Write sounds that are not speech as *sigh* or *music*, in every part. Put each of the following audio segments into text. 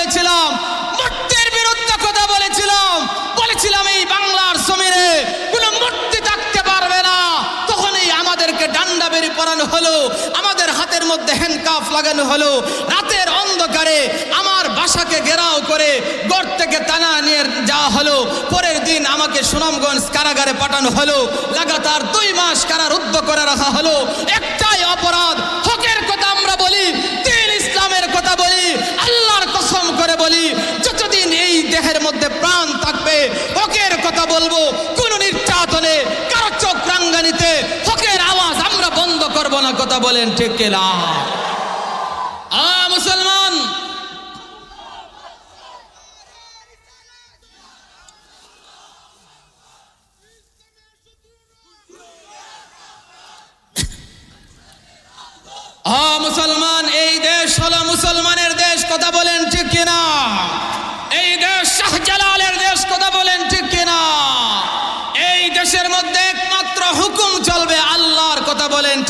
বলেছিলাম, মূর্তির বিরুদ্ধে কথা বলেছিলাম বলেছিলাম এই বাংলার জমিনে কোনো মূর্তি থাকতে পারবে না। তখনই আমাদেরকে ডান্ডা বেরি পরানো হলো, আমাদের হাতের মধ্যে হ্যান্ডকাফ লাগানো হলো। রাতের অন্ধকারে আমার বাসাকে ঘেরাও করে গড় থেকে টানা নিয়ে যাওয়া হলো। পরের দিন আমাকে সুনামগঞ্জ কারাগারে পাঠানো হলো। লাগাতার দুই মাস কারারুদ্ধ করে রাখা হলো। একটাই অপরাধ করে বলি, যতদিন এই দেহের মধ্যে প্রাণ থাকবে, হকের কথা বলব, কোন নির্যাতনে, কারও চোখ রাঙ্গানিতে, হকের আওয়াজ আমরা বন্ধ করব না, কথা বলেন ঠিক না আ, মুসলমান!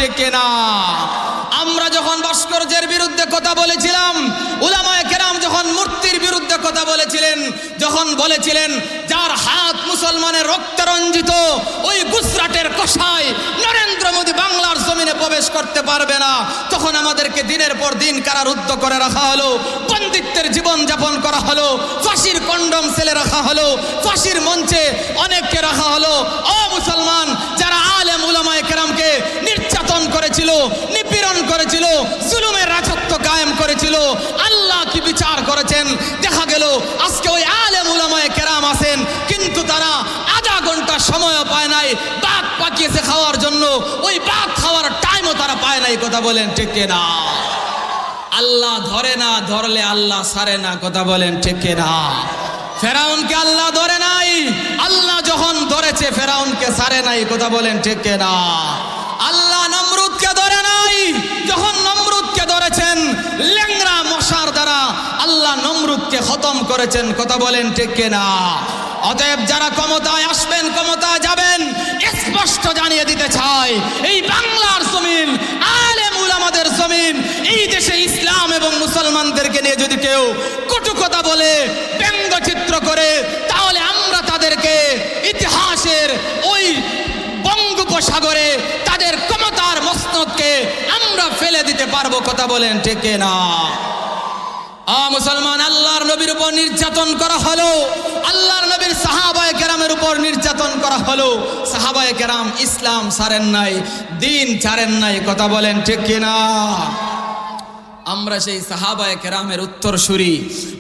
ঠিক কিনা? আমরা যখন ভাস্কর্যের বিরুদ্ধে কথা বলেছিলাম, উলামায় কেরাম যখন মূর্তির বিরুদ্ধে কথা বলেছিলেন, যখন বলেছিলেন, যার হাত মুসলমানের রক্তে রঞ্জিত, ওই গুজরাটের কষায় নরেন্দ্র মোদী বাংলার জমিনে প্রবেশ করতে পারবে না। তখন আমাদেরকে দিনের পর দিন কারারুদ্ধ করে রাখা হলো, বন্দিত্বের জীবন যাপন করা হলো, ফাঁসির কন্ডম সেলে রাখা হলো, ফাঁসির মঞ্চে অনেককে রাখা হলো। ও মুসলমান, যারা আলেম উলামায় কেরামকে করেছিল, নিপীড়ন করেছিল, জুলুমের রাজত্ব কায়েম করেছিল। আল্লাহ কি বিচার করেছেন? দেখা গেল, আজকে ওই আলেম উলামায়ে কেরাম আছেন, কিন্তু তারা আধা ঘণ্টা সময়ও পায় নাই বাঘ পাকিয়েছে খাওয়ার জন্য। ওই বাঘ খাওয়ার টাইমও তারা পায় নাই, কথা বলেন ঠিক না আল্লাহ ধরে না, ধরলে আল্লাহ সারে না, কথা বলেন ঠিক না ফেরাউনকে আল্লাহ ধরে নাই, আল্লাহ যখন ধরেছে, ফেরাউনকে সারে নাই, কথা বলেন ঠিক না আল্লাহ খতম করেছেন। কথা বলেন ঠিক না অতএব যারা ক্ষমতায় আসবেন, ক্ষমতায় যাবেন, স্পষ্ট জানিয়ে দিতে চাই, এই বাংলার জমিন আলেম উলামাদের জমিন, এই দেশে ইসলাম এবং মুসলমানদেরকে নিয়ে যদি কেউ কটু কথা বলে, ব্যঙ্গচিত্র করে, তাহলে আমরা তাদেরকে ইতিহাসের ওই বঙ্গোপসাগরে তাদের ক্ষমতার মসনদকে আমরা ফেলে দিতে পারব। কথা বলেন ঠিক না মুসলমান, আল্লাহর নবীর উপর নির্যাতন করা হলো। আল্লাহর নবীর সাহাবায় কেরামের উপর নির্যাতন করা হলো। সাহাবায়ে কেরাম ইসলাম ছাড়েন নাই, দিন ছাড়েন নাই, কথা বলেন ঠিক কিনা? আমরা সেই সাহাবায়ে কেরামের উত্তরসূরি,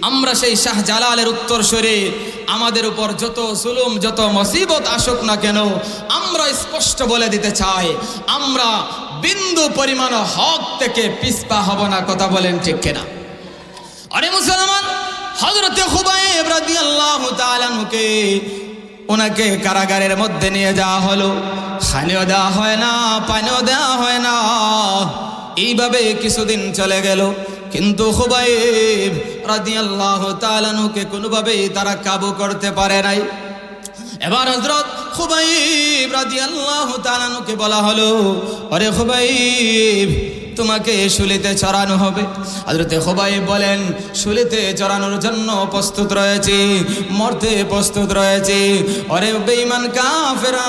আমরা সেই শাহজালালের উত্তরসূরি, আমাদের উপর যত জুলুম, যত মুসিবত আসুক না কেন, আমরা স্পষ্ট বলে দিতে চাই, আমরা বিন্দু পরিমাণ হক থেকে পিছপা হব না, কথা বলেন ঠিক কিনা? আরে মুসলমান হজরতে খুবাইব রাদিয়াল্লাহু তাআলাকে ওনাকে কারাগারের মধ্যে নিয়ে যাওয়া হলো। খানিও দেওয়া হয় না, পানিও দেওয়া হয় না। এইভাবে কিছুদিন চলে গেল। কিন্তু খুবাইব রাদিয়াল্লাহু তাআলাকে কোনোভাবেই তারা কাবু করতে পারে নাই। এবার হজরত খুবাইব রাদিয়াল্লাহু তাআলাকে বলা হলো আরে খুবাইব তোমাকে শুলিতে চড়ানো হবে। হজরতে খোবাই বলেন, শুলিতে চড়ানোর জন্য প্রস্তুত রয়েছে, মরতে প্রস্তুত রয়েছে। অরে বেঈমান কাফেরা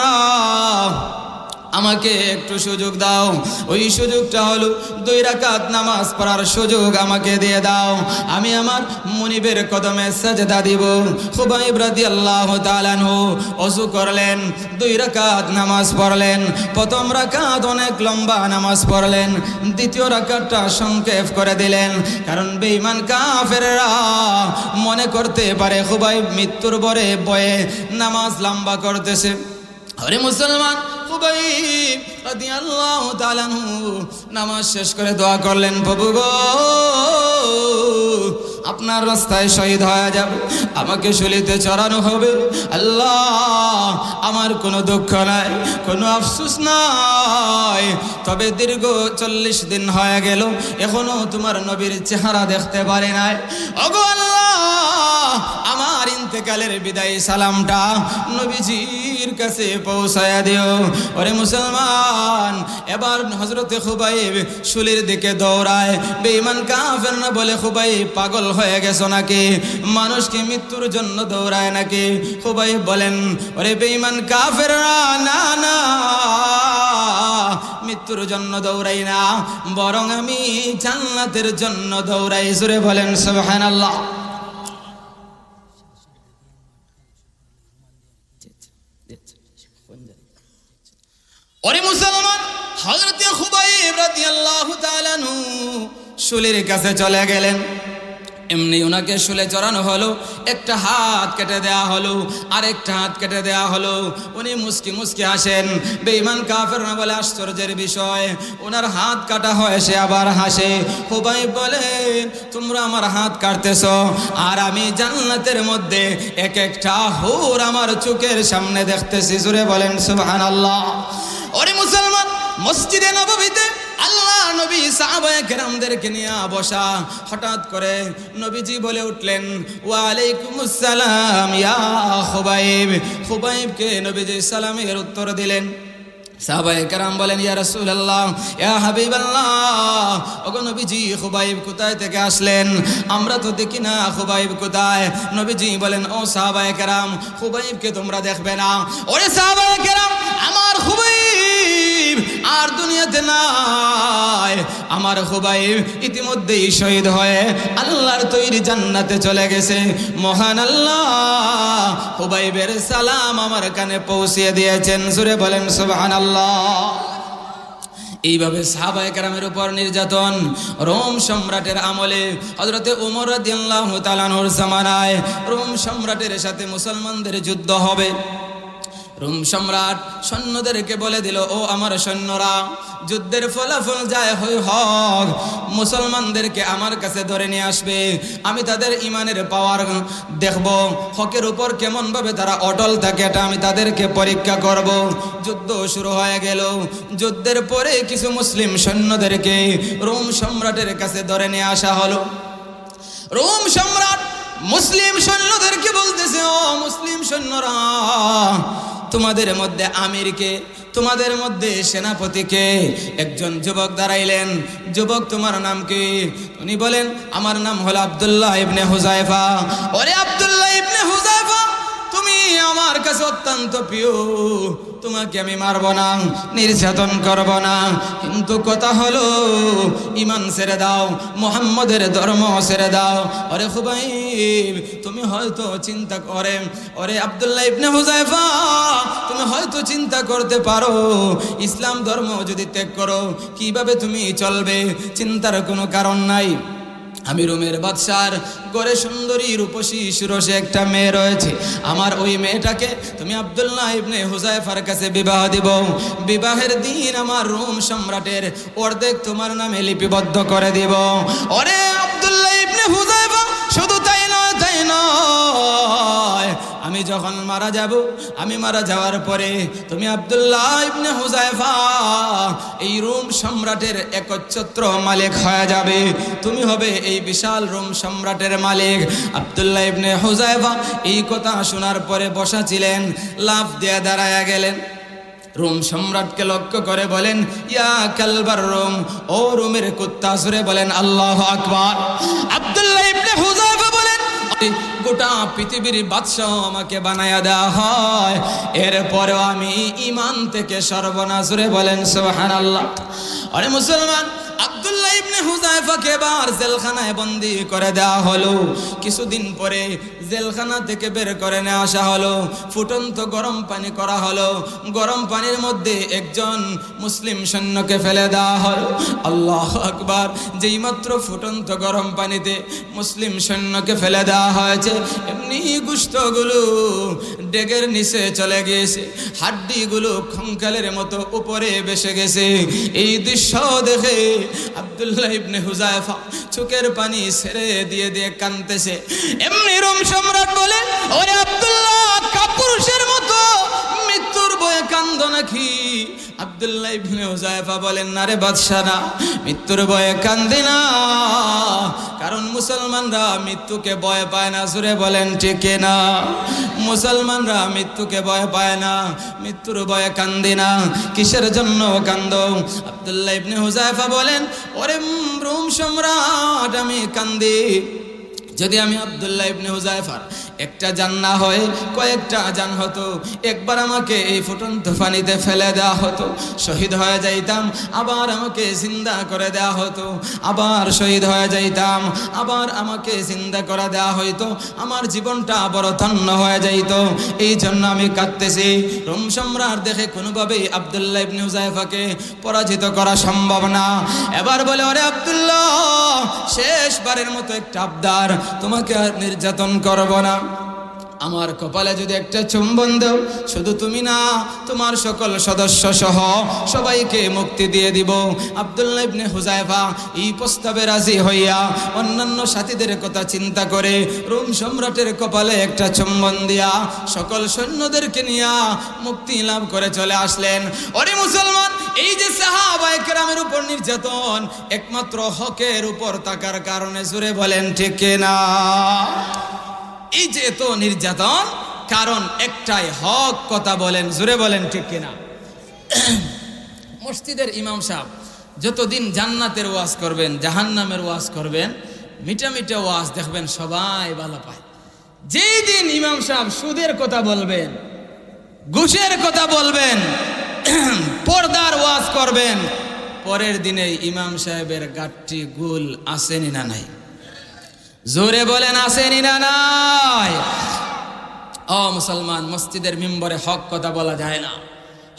আমাকে একটু সুযোগ দাও। ওই সুযোগটা হলো দুই রাকাত নামাজ পড়ার সুযোগ আমাকে দিয়ে দাও। আমি আমার মনিবের কদমে সাজদা দিব। খুবাইব রাদিয়াল্লাহু তাআলা আনহু ওযু করলেন, দুই রাকাত নামাজ পড়লেন, প্রথম রাকাত অনেক লম্বা নামাজ পড়লেন, দ্বিতীয় রাকাতটা সংক্ষেপ করে দিলেন, কারণ বেঈমান কাফেররা মনে করতে পারে খুবাইব মৃত্যুর পরে বয়ে নামাজ লম্বা করতেছে। আরে মুসলমান নামাজ শেষ করে দোয়া করলেন, প্রভু গো, আপনার রাস্তায় শহীদ হয়ে যাবে, আমাকে শুলিতে চড়ানো হবে। আল্লাহ, আমার কোনো দুঃখ নাই, কোনো আফসুস নাই। তবে দীর্ঘ চল্লিশ দিন হয়ে গেল, এখনও তোমার নবীর চেহারা দেখতে পারে নাই। আল্লাহ, আমার ইন্তেকালের বিদায় সালামটা নবীজি নবীর কাছে পৌঁছায়া দিও। ওরে মুসলমান, এবার হজরতে খুবাইব শুলির দিকে দৌড়ায়। বেঈমান কাফের না বলে খুবাই পাগল হয়ে গেছো নাকি? মানুষকে মৃত্যুর জন্য দৌড়ায় নাকি? খুবাই বলেন, ওরে বেঈমান কাফের না না, মৃত্যুর জন্য দৌড়াই না, বরং আমি জান্নাতের জন্য দৌড়াই। সুরে বলেন, সুবহানাল্লাহ। ওরে মুসলমান, হযরতে খুবাইব রাদিয়াল্লাহু তাআলা নু শুলির কাছে চলে গেলেন। এমনি ওনাকে শুলে চড়ানো হলো, একটা হাত কেটে দেয়া হলো, আরেকটা হাত কেটে দেয়া হলো। উনি মুসকি মুসকি আসেন বেঈমান কাফের না বলে, আশ্চর্যের বিষয় ওনার হাত কাটা হয়, সে আবার হাসে। খুবাই বলে, তোমরা আমার হাত কাটতেছ, আর আমি জান্নাতের মধ্যে এক একটা হুর আমার চোখের সামনে দেখতেছি। জুড়ে বলেন, সুবহানাল্লাহ। ওরে মুসলমান, মসজিদে নববীতে আল্লাহ নবী সাহাবায়ে কেরামদেরকে নিয়ে বসা। হঠাৎ করে নবীজি বলে উঠলেন ওয়ালাইকুম আসসালাম ইয়া খুবাইব। খুবাইবকে নবীজি সালামের উত্তর দিলেন। সাহাবায়ে কেরাম বলেন, ইয়া রাসূলুল্লাহ, ইয়া হাবিবাল্লাহ, ওগো নবীজি, খুবাইব কোথায় থেকে আসলেন? আমরা তো দেখি না খুবাইব কোথায়। নবীজি বলেন, ও সাহাবায়ে কেরাম, খুবাইবকে তোমরা দেখবে না। ওরে সাহাবায়ে কেরাম, আমার খুবাইব আর দুনিয়াতে নাই। আমার খুবাইব ইতিমধ্যেই শহীদ হয়ে আল্লাহর তৈরি জান্নাতে চলে গেছে। মহান আল্লাহ হুবাইবের সালাম আমার কানে পৌঁছিয়ে দিয়েছেন। সুরে বলেন, সুবহানাল্লাহ। এইভাবে সাহাবায়ে কেরামের উপর নির্যাতন, রোম সম্রাটের আমলে হজরতে উমর রাদিয়াল্লাহু তাআলার জামানায় রোম সম্রাটের সাথে মুসলমানদের যুদ্ধ হবে। রোম সম্রাট সৈন্যদেরকে বলে দিল, ও আমার সৈন্যরা, যুদ্ধের ফলাফল যায় হই হক, মুসলমানদেরকে আমার কাছে ধরে নিয়ে আসবে। আমি তাদের ইমানের পাওয়ার দেখব। হকের উপর কেমনভাবে তারা অটল থাকে, এটা আমি তাদেরকে পরীক্ষা করব। যুদ্ধ শুরু হয়ে গেল। যুদ্ধের পরে কিছু মুসলিম সৈন্যদেরকে রোম সম্রাটের কাছে ধরে নিয়ে আসা হলো। রোম সম্রাট মুসলিম সৈন্যদেরকে বলতেছে, ও মুসলিম সৈন্যরা তোমাদের মধ্যে আমিরকে, তোমাদের মধ্যে সেনাপতিকে একজন যুবক দাঁড়াইলেন। যুবক তোমার নাম কি? উনি বলেন, আমার নাম হলো আবদুল্লাহ ইবনে হুজাইফা ওরে আবদুল্লাহ ইবনে হুজাইফা তুমি আমার কাছে অত্যন্ত প্রিয়। তোমাকে আমি মারব না, নির্যাতন করব না। কিন্তু কথা হলো ইমান ছেড়ে দাও, মোহাম্মদের ধর্ম ছেড়ে দাও। অরে খুবাই তুমি হয়তো চিন্তা করে অরে আবদুল্লাহ ইবনে হুজাইফা তুমি হয়তো চিন্তা করতে পারো, ইসলাম ধর্ম যদি ত্যাগ করো, কীভাবে তুমি চলবে? চিন্তার কোনো কারণ নাই। আমি রুমের বাদশার গড়ে সুন্দরী রূপসী সুরসে একটা মেয়ে রয়েছে। আমার ওই মেয়েটাকে তুমি আবদুল্লাহ ইবনে হুজাইফার কাছে বিবাহ দিব। বিবাহের দিন আমার রুম সম্রাটের অর্ধেক তোমার নামে লিপিবদ্ধ করে দিব। অরে আবদুল্লাহ ইবনে হুজাইফা শুধু তাই নয় তাই নয়। আমি যখন মারা যাব, আমি মারা যাওয়ার পরে তুমি আব্দুল্লাহ ইবনে হুজাইফা এই রোম সম্রাটের একচ্ছত্র মালিক হয়ে যাবে। তুমি হবে এই বিশাল রোম সম্রাটের মালিক। আব্দুল্লাহ ইবনে হুজাইফা এই কথা শোনার পরে বসা ছিলেন লাভ দিয়ে দাঁড়ায়া গেলেন। রোম সম্রাটকে লক্ষ্য করে বলেন, ইয়া কালবার রোম, ও রোমের কুত্তা। সুরে বলেন, আল্লাহ আকবার। আব্দুল্লাহ গোটা পৃথিবীর বাদশাহ আমাকে বানায়া দেওয়া হয়। এরপরেও আমি ইমান থেকে সর্বনাশরে বলেন সোহান আল্লাহ আরে মুসলমান, আব্দুল্লাহ ইবনে হুজাইফাকে বার জেলখানায় বন্দি করে দেওয়া হলো। কিছুদিন পরে জেলখানা থেকে বের করে নিয়ে আসা হলো। ফুটন্ত গরম পানি করা হলো। গরম পানির মধ্যে একজন মুসলিম সৈন্যকে ফেলে দেওয়া হলো। আল্লাহ আকবার, যেই মাত্র ফুটন্ত গরম পানিতে মুসলিম সৈন্যকে ফেলে দেওয়া হয়েছে, এমনি গুস্তগুলো ডেগের নিচে চলে গিয়েছে। হাড্ডিগুলো খঙ্কালের মতো উপরে বেসে গেছে। এই দৃশ্য দেখে আব্দুল্লাহ ইবনে হুজাইফা চোখের পানি ছেড়ে দিয়ে দিয়ে কানতেছে এমনি রোম সম্রাট বলে, ওরে আব্দুল্লাহ, কাপুরুষের মতো মৃত্যুর বয়ে কান্দ নাকি? আব্দুল্লাহ ইবনে হুজাইফা বলেন, না রে বাদশাহ না, মৃত্যুর ভয়ে কান্দি না। কারণ মুসলমানরা মৃত্যুকে ভয় পায় না জুড়ে বলেন, ঠিক না? মুসলমানরা মৃত্যুকে ভয় পায় না, মৃত্যুর ভয়ে কান্দি না। কিসের জন্য কান্দ? আব্দুল্লাহ ইবনে হুজাইফা বলেন, ওরে রুম সম্রাট, আমি কান্দি। যদি আমি আব্দুল্লাহ ইবনে হুজাইফার একটা জান না হয়, কয়েকটা জান হতো। একবার আমাকে এই ফুটন্ত পানিতে ফেলে দেওয়া হতো। শহীদ হয়ে যাইতাম, আবার আমাকে জিন্দা করে দেওয়া হতো। আবার শহীদ হয়ে যাইতাম, আবার আমাকে জিন্দা করে দেওয়া হইতো। আমার জীবনটা বড় ধন্য হয়ে যাইতো। এই জন্য আমি কাঁদতেছি। রোম সম্রাট দেখে কোনোভাবেই আব্দুল্লাহ ইবনে হুজাইফাকে পরাজিত করা সম্ভব না। এবার বলে, ওরে আব্দুল্লাহ, শেষবারের মতো একটা আবদার। তোমাকে আর নির্যাতন করব না। আমার কপালে যদি একটা চুম্বন দাও, শুধু তুমি না, তোমার সকল সদস্য সহ সবাইকে মুক্তি দিয়ে দিব। আব্দুল্লাহ ইবনে হুজাইফা এই প্রস্তাবে রাজি হইয়া অন্যান্য সাথীদের কথা চিন্তা করে রোম সম্রাটের কপালে একটা চুম্বন দিয়া সকল সৈন্যদেরকে নিয়া মুক্তি লাভ করে চলে আসলেন। ওরে মুসলমান! এই যে সাহাবায়ে কেরামের উপর নির্যাতন, একমাত্র হকের উপর তাকার কারণে জুড়ে বলেন, ঠিক না এই যে এত নির্যাতন, কারণ একটাই হক কথা বলেন, জোরে বলেন, ঠিক কিনা? মসজিদের ইমাম সাহেব যতদিন জান্নাতের ওয়াজ করবেন, জাহান্নামের ওয়াজ করবেন, মিটা মিটা ওয়াজ দেখবেন, সবাই ভালো পায়। যেই দিন ইমাম সাহেব সুদের কথা বলবেন, ঘুষের কথা বলবেন *clears throat* পর্দার ওয়াজ করবেন। পরের দিনে ইমাম সাহেবের গাঠটি গুল আসেনি না নাই? জোরে বলেন, আসেনি না নাই? ও মুসলমান, মসজিদের মিম্বরে হক কথা বলা যায় না।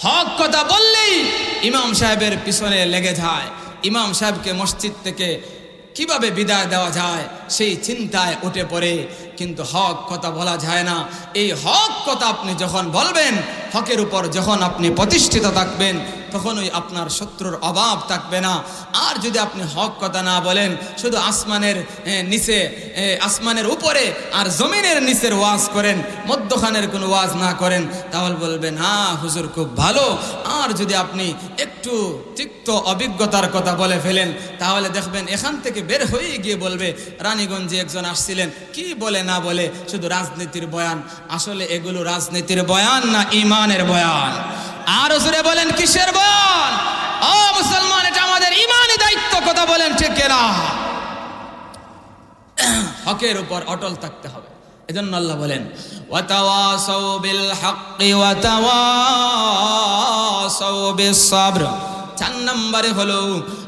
হক কথা বললেই ইমাম সাহেবের পিছনে লেগে যায়। ইমাম সাহেবকে মসজিদ থেকে কীভাবে বিদায় দেওয়া যায়, সেই চিন্তায় উঠে পড়ে। কিন্তু হক কথা বলা যায় না। এই হক কথা আপনি যখন বলবেন হকের উপর যখন আপনি প্রতিষ্ঠিত থাকবেন, তখনই আপনার শত্রুর অভাব থাকবে না। আর যদি আপনি হক কথা না বলেন, শুধু আসমানের নিচে আসমানের উপরে আর জমিনের নিচের ওয়াজ করেন, মধ্যখানের কোনো ওয়াজ না করেন, তাহলে বলবেন হ্যাঁ হুজুর, খুব ভালো। আর যদি আপনি একটু তিক্ত অভিজ্ঞতার কথা বলে ফেলেন, তাহলে দেখবেন এখান থেকে বের হয়ে গিয়ে বলবে, রানীগঞ্জে একজন আসছিলেন, কি বলে না বলে? শুধু রাজনীতির বয়ান। আসলে এগুলো রাজনীতির বয়ান না ইমানের বয়ান। আর জোরে বলেন, কিসের বয়ান? ও মুসলমান, এটা আমাদের ইমানি দায়িত্ব, কথা বলেন ঠিক না হকের উপর অটল থাকতে হবে। এজন্য আল্লাহ বলেন, ওয়াতাওয়াসাউ বিল হাক্কি ওয়াতাওয়াসাউ বিস সাবর চার নম্বরে হলো,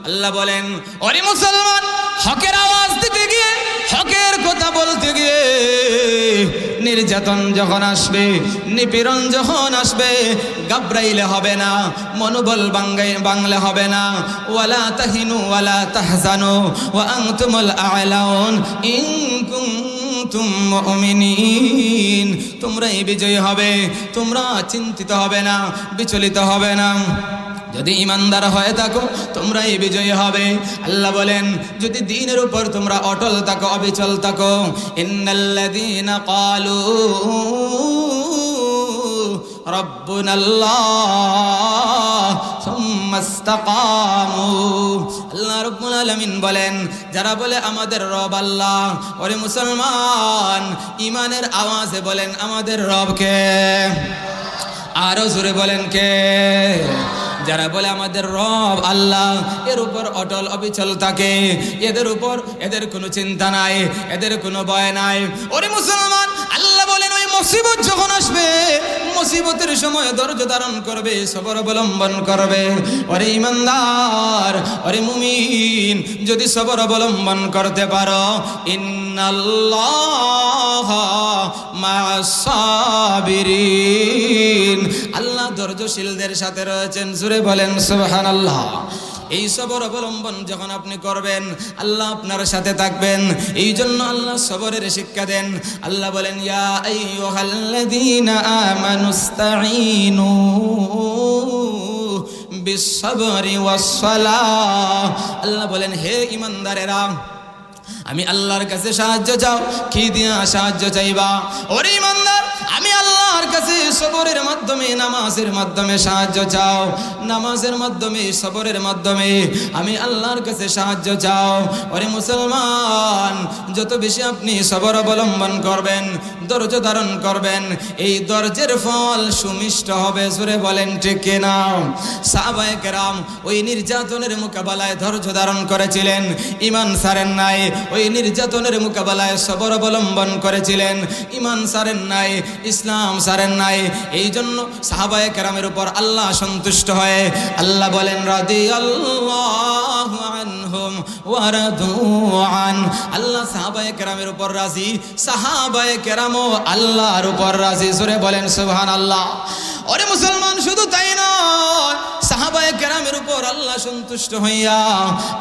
আল্লাহ বলেন, ওরে মুসলমান, হকের আওয়াজ নির্যাতন যখন আসবে, নিপীড়ন যখন আসবে গাবরাইলে হবে না, মনোবল বাঙ্গাই, বাংলা হবে না। ওয়ালা তাহিনু ওয়ালা তাহজানু আ'লাউন ইন কুনতুম মুমিনিন। তোমরাই বিজয়ী হবে, তোমরা চিন্তিত হবে না, বিচলিত হবে না। যদি ইমানদার হয়ে থাকো তোমরা এই বিজয়ী হবে। আল্লাহ বলেন, যদি দিনের উপর তোমরা অটল থাকো, অবিচল থাকো, ইন্নাল্লাযীনা ক্বালু রব্বুনা আল্লাহ সুম্মা ইসতাকামু। আল্লাহ রাব্বুল আলামিন বলেন, যারা বলে আমাদের রব আল্লাহ, ওরে মুসলমান, ইমানের আওয়াজে বলেন আমাদের রবকে। আরও জোরে বলেন কে? যারা বলে আমাদের রব আল্লাহ, এর উপর অটল অবিচল থাকে। এদের উপর এদের কোনো চিন্তা নাই, এদের কোনো ভয় নাই। ওরে মুসলমান, আল্লাহ বলেন ওই মুসিবত মুসিবতের সময় ধৈর্য ধারণ করবে, সবর অবলম্বন করবে। অরে ইমানদার অরে মুমিন, যদি সবর অবলম্বন করতে পারো, ইন্নাল্লাহ আল্লাহ ধৈর্যশীলদের সাথে রয়েছেন সুরে বলেন সুবহান আল্লাহ এই সবর অবলম্বন যখন আপনি করবেন, আল্লাহ আপনার সাথে থাকবেন। এই জন্য আল্লাহ সবরের শিক্ষা দেন। আল্লাহ বলেন, ইয়া ওয়াসসালাহ। আল্লাহ বলেন, হে ইমানদারেরা আমি আল্লাহর কাছে সাহায্য চাও। কি দিয়া সাহায্য চাইবা? ওরে ইমানদার আমি আল্লাহর আল্লাহর কাছে সবরের মাধ্যমে, নামাজের মাধ্যমে সাহায্য চাও। নামাজের মাধ্যমে, সবরের মাধ্যমে আমি আল্লাহর কাছে সাহায্য চাও। ওরে মুসলমান, যত বেশি আপনি সবর অবলম্বন করবেন ধৈর্য ধারণ করবেন। এই ধৈর্যের ফল সুমিষ্ট হবে সুরে বলেন ঠিক কিনা? সাহাবায়ে কেরাম ওই নির্যাতনের মোকাবেলায় ধৈর্য ধারণ করেছিলেন। ইমান সারেন নাই, ওই নির্যাতনের মোকাবেলায় সবর অবলম্বন করেছিলেন। ইমান সারেন নাই, ইসলাম সারেন নাই এই জন্য সাহাবায়ে কেরামের উপর আল্লাহ সন্তুষ্ট হয়ে আল্লাহ বলেন রাদি আল্লাহ আনহুম ওয়ারাদু আন আল্লাহ সাহাবায়ে কেরামের উপর রাজি, সাহাবায়ে কেরামও আল্লাহর উপর রাজি। সুরে বলেন সুহান আল্লাহ ওরে মুসলমান শুধু তাই নয় সাহাবায়ে কেরামের উপর আল্লাহ সন্তুষ্ট হইয়া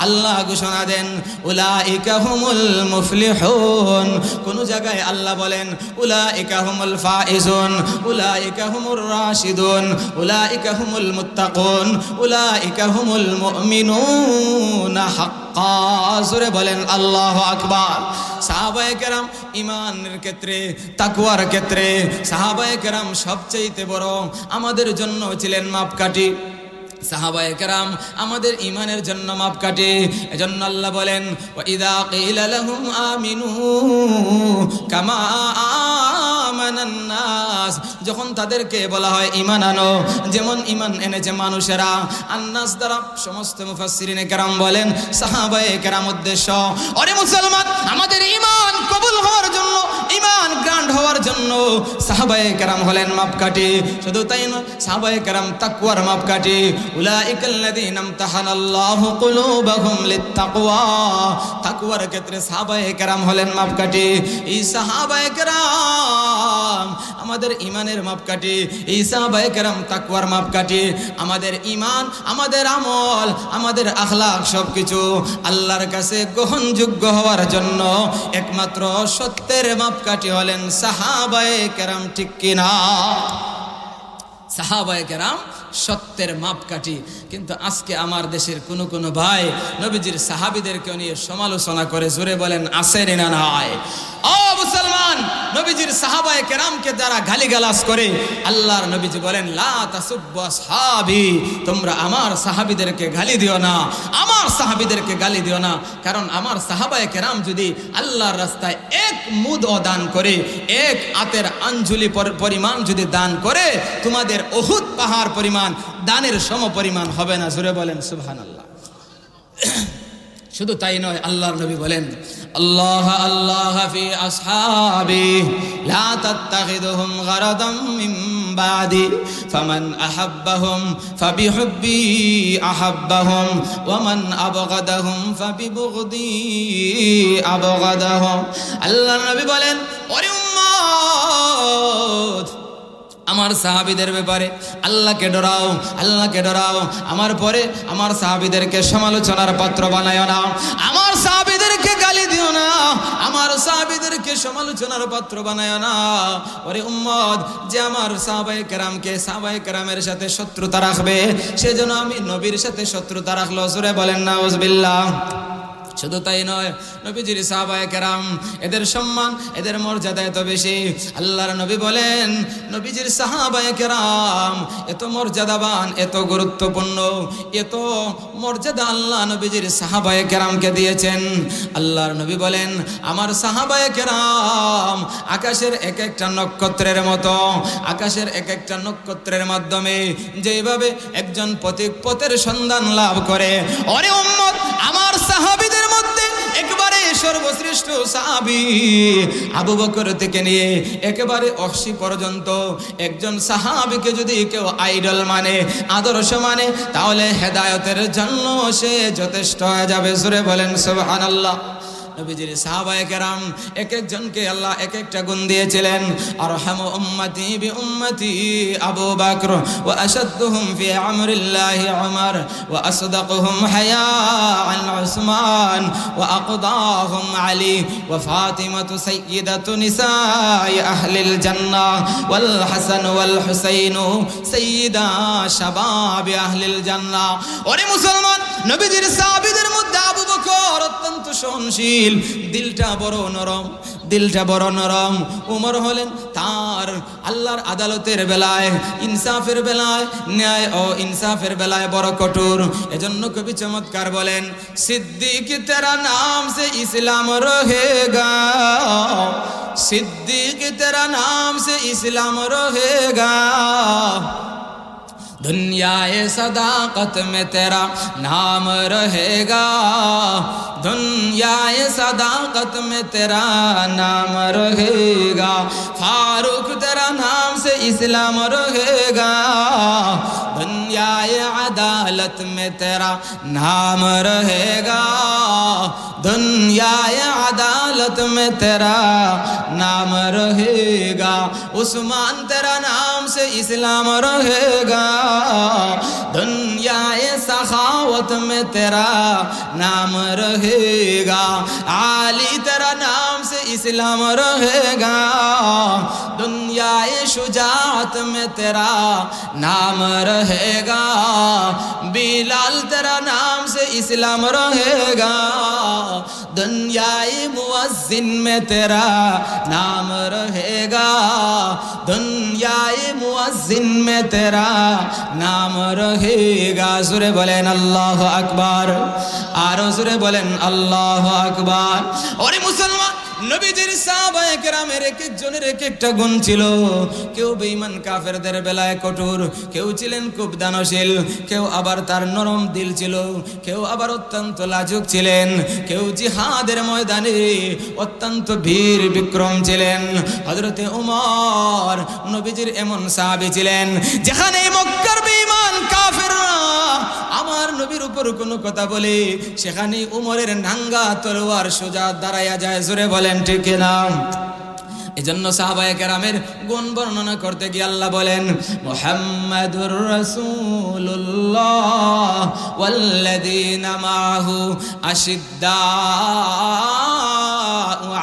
আল্লাহ ঘোষণা দেন, উলাইকা হুমুল মুফলিহুন। কোন জায়গায় আল্লাহ বলেন, উলাইকা হুমুল ফাইজুন, উলাইকা হুমুর রাশিদুন, উলাইকা হুমুল মুত্তাকুন, উলাইকা হুমুল মুমিনুন হাক্কা। জোরে বলেন, আল্লাহু আকবার। সাহাবায়ে কেরাম ইমানের ক্ষেত্রে, তাকওয়ার ক্ষেত্রে, সাহাবায়ে কেরাম সবচেয়ে বড় আমাদের জন্য ছিলেন মাপকাঠি। সাহাবায়ে কেরাম আমাদের ইমানের জন্য মাপকাঠি এজন্য আল্লাহ বলেন লাহুম আমিনু কামা যখন তাদেরকে বলা হয় ইমান আনো, যেমন ইমান এনেছে মানুষেরা, আন্নাস দ্বারা সমস্ত মুফাসসিরিনে কেরাম বলেন, সাহাবায়ে কেরাম উদ্দেশ্য, ওরে মুসলমান, আমাদের ইমান কবুল হওয়ার জন্য ইমান গ্রান্ড হওয়ার জন্য সাহাবায়ে কেরাম হলেন মাপকাঠি। শুধু তাই নয় সাহাবায়ে কেরাম তাকওয়ার মাপকাঠি। উলাইকাল্লাযীনা ইমতাহানাল্লাহু কুলুবাহুম লিত্তাকওয়া। তাকওয়ার ক্ষেত্রে সাহাবায়ে কেরাম হলেন মাপকাঠি। এই সাহাবায়ে কেরাম আমাদের ইমানের মাপকাঠি। এই সাহাবায়ে কেরাম তাকওয়ার মাপকাঠি। আমাদের ইমান আমাদের আমল, আমাদের আখলাক সবকিছু আল্লাহর কাছে গ্রহণযোগ্য হওয়ার জন্য একমাত্র সত্যের মাপকাঠি হলেন সাহাবায়ে কেরাম ঠিক কিনা? সাহাবায়ে কেরাম সত্যের মাপকাঠি। কিন্তু আজকে আমার দেশের কোনো কোনো ভাই নবীজির সাহাবিদেরকে নিয়ে সমালোচনা করে জোরে বলেন আসেন না নয় ও মুসলমান, নবীজির সাহাবায়ে কেরামকে যারা গালিগালাজ করে, আল্লাহর নবীজি বলেন, লা তোমরা আমার সাহাবিদেরকে গালি দিও না, আমার সাহাবিদেরকে গালি দিও না। কারণ আমার সাহাবায়ে কেরাম যদি আল্লাহর রাস্তায় এক মুদ দান করে, এক আতের আঞ্জলি পরিমাণ যদি দান করে, তোমাদের অহুত পাহাড় পরিমাণ, দানের সম পরিমাণ হবে না। জুড়ে বলেন সুবহান আল্লাহ *clears throat* শুধু তাই নয়, আল্লাহর নবী বলেন, আল্লাহ আল্লাহ ফি আসহাবি, লা তাত্তাখিদুহুম গারাদাম মিন বাদি, ফামান আহাব্বাহুম ফাবিহুব্বি আহাব্বাহুম ওয়া মান আবগাদাহুম ফাবিবুগদি আবগাদাহুম। আল্লাহর নবী বলেন, ওরে উম্মত আমার সাহাবিদের ব্যাপারে। আল্লাহকে ডরাও আল্লাহকে ডরাও। আমার পরে আমার সাহাবিদেরকে সমালোচনার পাত্র বানায় না। আমার সাহাবিদেরকে গালি দিও না। আমার সাহাবিদেরকে সমালোচনার পাত্র বানায় না। ওরে উম্মদ যে আমার সাহাবাই কেরামকে সাহাবাই কেরামের সাথে শত্রুতা রাখবে, সেজন্য আমি নবীর সাথে শত্রুতা রাখল। জোরে বলেন না উজবিল্লাহ শুধু তাই নয়, নবীজির সাহাবায়ে কেরাম এদের সম্মান, এদের মর্যাদা এত বেশি। আল্লাহর নবী বলেন, নবীজির সাহাবায়ে কেরাম এত মর্যাদাবান, এত গুরুত্বপূর্ণ, এত মর্যাদা আল্লাহ নবীজির সাহাবায়ে কেরামকে দিয়েছেন। আল্লাহর নবী বলেন, আমার সাহাবায়ে কেরাম আকাশের এক একটা নক্ষত্রের মতো, আকাশের এক একটা নক্ষত্রের মাধ্যমে যেভাবে একজন পথিক পথের সন্ধান লাভ করে অরে উম্মত, আমার মধ্যে একবারে সর্বশ্রেষ্ঠ সাহাবি। আবু বকর থেকে নিয়ে একেবারে অক্সি পর্যন্ত একজন সাহাবিকে যদি কেউ আইডল মানে আদর্শ মানে তাহলে হেদায়তের জন্য সে যথেষ্ট হয়ে যাবে। সুরে বলেন, সুবহানাল্লাহ। নবীজির সাহাবায়ে কেরাম এক একজনকে আল্লাহ এক একটা গুণ দিয়েছিলেন। আর হাম উম্মতি বি উম্মতি আবু বকর ওয়া আশাদ্দুহুম ফি আমরিল্লাহ উমর ওয়া আসদাকুহুম হায়াআন উসমান ওয়া আকদাহুম আলী ওয়া ফাতিমাতু সাইয়্যিদাতু নিসাই আহলিল জান্নাহ ওয়াল হাসান ওয়াল হুসাইন সাইয়্যিদা শাবাবি আহলিল জান্নাহ ওরে মুসলমান নবীজির সাবিদের মধ্যে আবু বকর অত্যন্ত সহনশীল। দিলটা বড় নরম, দিলটা বড় নরম। উমর হলেন তার আল্লাহর আদালতের বেলায়, ইনসাফের বেলায়, ন্যায় ও ইনসাফের বেলায় বড় কঠোর। এজন্য কবি চমৎকার বলেন, সিদ্দিক তেরা নাম সে ইসলাম রহেগা। সিদ্দিক তেরা নাম সে ইসলাম রহেগা। दुनियाए सदाकत में तेरा नाम रहेगा। दुनियाए सदाकत में तेरा नाम रहेगा। फारूक तेरा नाम से इस्लाम रहेगा। दुनियाए अदालत में तेरा नाम रहेगा। दुनियाए अदालत में तेरा नाम रहेगा। उस्मान तेरा नाम से इस्लाम रहेगा। दुनियाए सखावत में तेरा नाम रहेगा। आली तेरा नाम اسلام رہے گا دنیا شجاعت میں تیرا نام رہے گا بلال تیرا نام سے اسلام رہے گا دنیائے مؤذن میں تیرا نام رہے گا دنیائے مؤذن میں تیرا نام رہے گا زرے بولین اللہ اکبر আরও জোরে বলেন আল্লাহ আকবার ওরে মুসলমান নবীজির সাহাবায়ে কেরামের এক একজনের এক একটা গুণ ছিল। কেউ বেঈমান কাফেরদের বেলায় কঠোর, কেউ ছিলেন খুব দানশীল, কেউ আবার তার নরম দিল ছিল, কেউ আবার অত্যন্ত লাজুক ছিলেন, কেউ জিহাদের ময়দানে অত্যন্ত বীর বিক্রম ছিলেন। হযরতে উমর নবীজির এমন সাহাবী ছিলেন, যেখানে মক্কার বেঈমান কাফেররা নবীর উপর কোনো কথা বলে, সেখানে উমরের নাঙ্গা তলোয়ার সোজা দাঁড়াইয়া যায়, জোরে বলেন, ঠিক না? এজন্য সাহাবায়ে কেরামের গুণ বর্ণনা করতে গিয়ে আল্লাহ বলেন, মুহাম্মাদুর রাসূলুল্লাহ ওয়াল্লাযীনা মাহু আশিদ্দাউ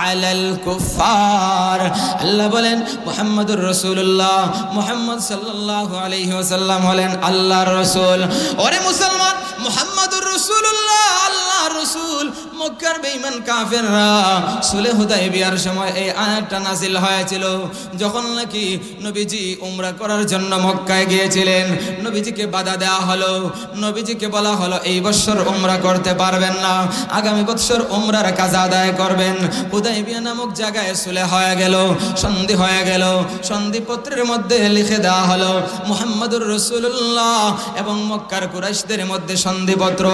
আলাল কুফার আল্লাহ বলেন, মুহাম্মাদুর রাসূলুল্লাহ মুহাম্মদ সাল্লাল্লাহু আলাইহি ওয়াসাল্লাম আল্লাহর রাসূল। ওরে মুসলমান মুহাম্মাদুর রসুল্লাহ আল্লাহ রাসূল মক্কার বেঈমান কাফেররা সুলে হুদাইবিয়ার সময় এই আয়াতটা নাজিল হয়েছিল। যখন নাকি নবীজি উমরা করার জন্য মক্কায় গিয়েছিলেন, নবীজিকে বাধা দেওয়া হলো। নবীজিকে বলা হলো, এই বছর উমরা করতে পারবেন না। আগামী বছর উমরার কাজ আদায় করবেন। হুদাইবিয়া নামক জায়গায় সুলে হয়ে গেল, সন্ধি হয়ে গেল। সন্ধিপত্রের মধ্যে লিখে দেওয়া হলো, মুহাম্মদুর রসুল্লাহ এবং মক্কার কুরাইশদের মধ্যে সন্ধিপত্র।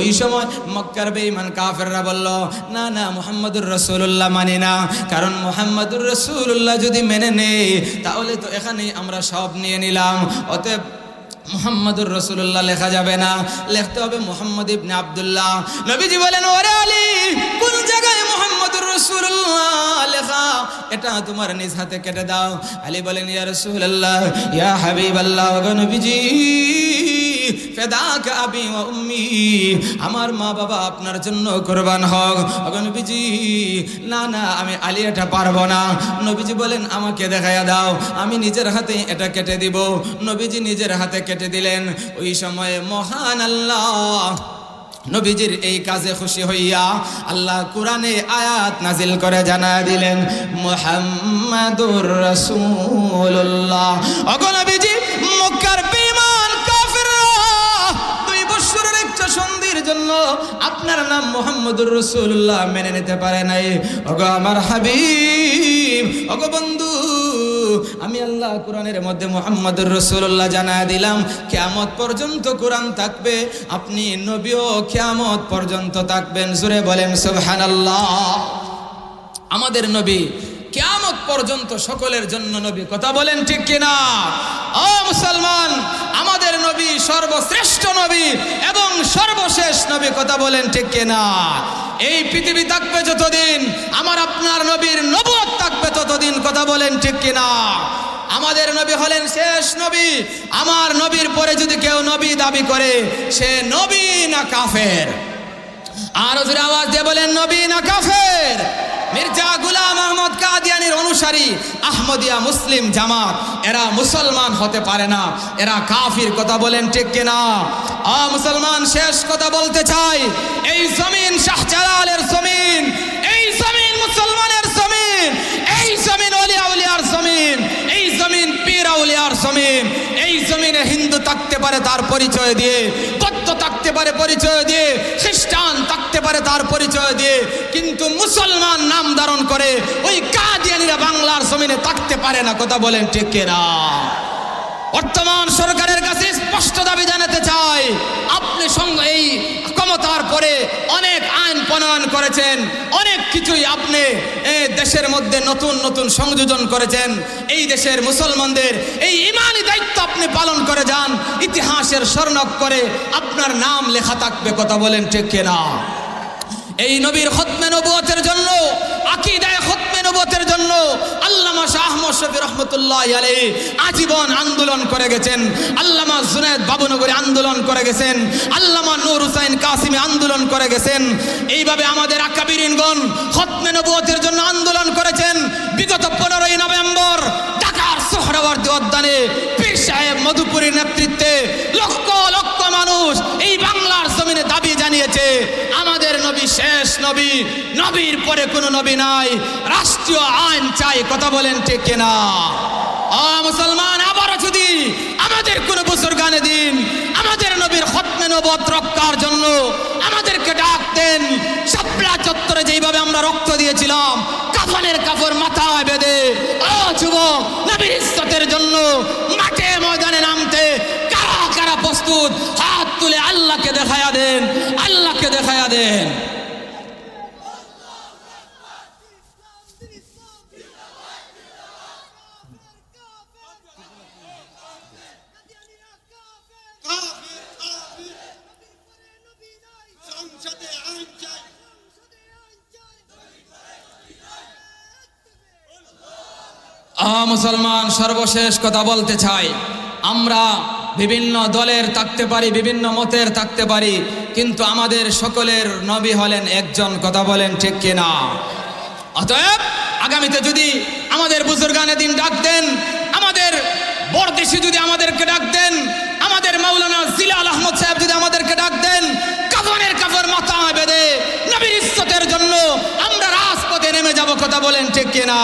ওই সময় মক্কার বেঈমান কাফেররা বলল, না না, মোহাম্মদুর রসুল্লাহ মানি না। কারণ মোহাম্মদুর রসুল্লাহ যদি মেনে নেই তাহলে তো এখানেই আমরা সব নিয়ে নিলাম। অতএব মোহাম্মদুর রসুল্লাহ লেখা যাবে না। লিখতে হবে মুহাম্মদ ইবনে আবদুল্লাহ। নবীজি বলেন, ওরে আলী, কোন জায়গায় মোহাম্মদুর রসুল্লাহ লেখা? এটা তোমার নিজ হাতে কেটে দাও। আলী বলেন, ইয়া রসুল্লাহ ইয়া হাবিব আল্লাহ নবীজি। ফেদাক আবি উম্মি, আমার মা বাবা আপনার জন্য কোরবান হোক। নবীজি, না না, আমি আলী এটা পারব না। নবীজি বলেন, আমাকে দেখাইয়া দাও, আমি নিজের হাতে এটা কেটে দিব। নবীজি নিজের হাতে কেটে দিলেন। ওই সময়ে মহান আল্লাহ নবীজির এই কাজে খুশি হইয়া আল্লাহ কোরআনে আয়াত নাজিল করে জানা দিলেন, মুহাম্মাদুর রাসূলুল্লাহ। ওগো নবীজি, মক্কার আপনার নাম মোহাম্মদুর রসুল্লাহ মেনে নিতে পারে নাই। ওগো আমার হাবিব, ওগো বন্ধু, আমি আল্লাহ কোরআনের মধ্যে মোহাম্মদুর রসুল্লাহ জানা দিলাম, কেয়ামত পর্যন্ত কোরআন থাকবে, আপনি নবীও কেয়ামত পর্যন্ত থাকবেন। জুড়ে বলেন, সুবহানাল্লাহ। আমাদের নবী কেয়ামত পর্যন্ত সকলের জন্য নবী, কথা বলেন ঠিক কিনা? ও মুসলমান, আমাদের নবী সর্বশ্রেষ্ঠ নবী এবং সর্বশেষ নবী, কথা বলেন ঠিক কিনা? এই পৃথিবী থাকবে যতদিন, আমার আপনার নবীর নবত থাকবে ততদিন, কথা বলেন ঠিক কিনা? আমাদের নবী হলেন শেষ নবী, আমার নবীর পরে যদি কেউ নবী দাবি করে, সে নবী না কাফের। আর জোরে আওয়াজ দিয়ে বলেন, নবী না কাফের। করি আহমদিয়া মুসলিম জামাত, এরা মুসলমান হতে পারে না। এরা কাফির কথা বলেন ঠিক কিনা? আ মুসলমান, শেষ কথা বলতে চাই। এই জমিন শাহজালালের জমিন, এই জমিন মুসলমানের জমিন, এই জমিন অলিয়াউলিয়ার জমিন, এই জমিন পীর আউলিয়ার জমিন, এই জমিনে হিন্দু থাকতে পারে তার পরিচয় দিয়ে। থাকতে পারে পরিচয় দিয়ে, খ্রিস্টান থাকতে পারে তার পরিচয় দিয়ে, কিন্তু মুসলমান নাম ধারণ করে ওই কাদিয়ানিরা বাংলার জমিনে থাকতে পারে না। কথা বলেন কিনা? বর্তমান সরকারের কাছে স্পষ্ট দাবি জানাতে চাই, আপনি সঙ্গে এই ক্ষমতার পরে অনেক আইন প্রণয়ন করেছেন, অনেক কিছুই আপনি দেশের মধ্যে নতুন নতুন সংযোজন করেছেন। এই দেশের মুসলমানদের এই ইমানি দায়িত্ব আপনি পালন করে যান, ইতিহাসের স্বর্ণক করে আপনার নাম লেখা থাকবে, কথা বলেন ঠিক কেনা? এই নবীর খতমে নবুয়তের জন্য আকিদায় জন্য আল্লামা শাহ মোশফি শফি রহমতুল্লাহ আলী আজীবন আন্দোলন করে গেছেন। আল্লামা জুনেদ বাবুনগরী আন্দোলন করে গেছেন। আল্লামা নূর হুসাইন কাসিমি আন্দোলন করে গেছেন। এইভাবে আমাদের আকাবিরিনগণ খতমে নবুয়তের জন্য আন্দোলন করেছেন। বিগত পনেরোই নভেম্বর ঢাকার সোহরাওয়ার্দী উদ্যানে পীর সাহেব মধুপুরীর নেতৃত্বে লক্ষ লক্ষ মানুষ এই বাংলার জমিনে দাবি জানিয়েছে, আমাদের নবী শেষ নবী, নবীর পরে কোনো নবী নাই, রাষ্ট্রীয় আইন চাই, কথা বলেন ঠিক কিনা? মুসলমান, আবারও যদি আমাদের কোনো বছর গানে দিন, আমাদের নবীর খতমে নবত রক্ষার জন্য আমাদেরকে ডাক দেন সাপলা চত্বরে যেইভাবে আমরা রক্ত দিয়েছিলাম, কাফনের কাপড় মাথায় বেঁধে ও যুবক নবীর ইজ্জতের জন্য মাঠে ময়দানে নামতে কারা কারা প্রস্তুত? হাত তুলে আল্লাহকে দেখায়া দেন, আল্লাহকে দেখায়া দেন। মুসলমান, সর্বশেষ কথা বলতে চাই। আমরা বিভিন্ন দলের থাকতে পারি, বিভিন্ন মতের থাকতে পারি, কিন্তু আমাদের সকলের নবী হলেন একজন, কথা বলেন ঠিক কিনা? অতএব, আগামীতে যদি আমাদের বুজুর্গানে দিন ডাকতেন আমাদের বরদেশি যদি আমাদেরকে ডাকতেন আমাদের মাওলানা জিলাল আহমদ সাহেব যদি আমাদেরকে ডাকতেন কাফনের কাফর মাথা বেঁধে নবীর ইজ্জতের জন্য আমরা রাজপথে নেমে যাব, কথা বলেন ঠিক কিনা?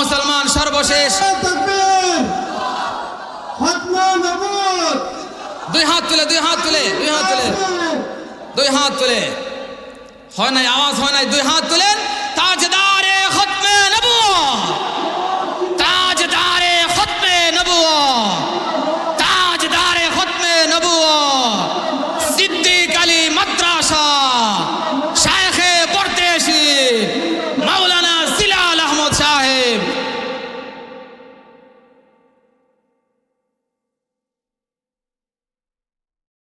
মুসলমান, সর্বশেষ। দুই হাত তুলে, দুই হাত তুলে, দুই হাত তুলে, দুই হাত তুলে। হয় নাই, আওয়াজ হয় নাই, দুই হাত তুলে। তাজদারে খতমে নবুয় তাজদারে খতমে নবুয়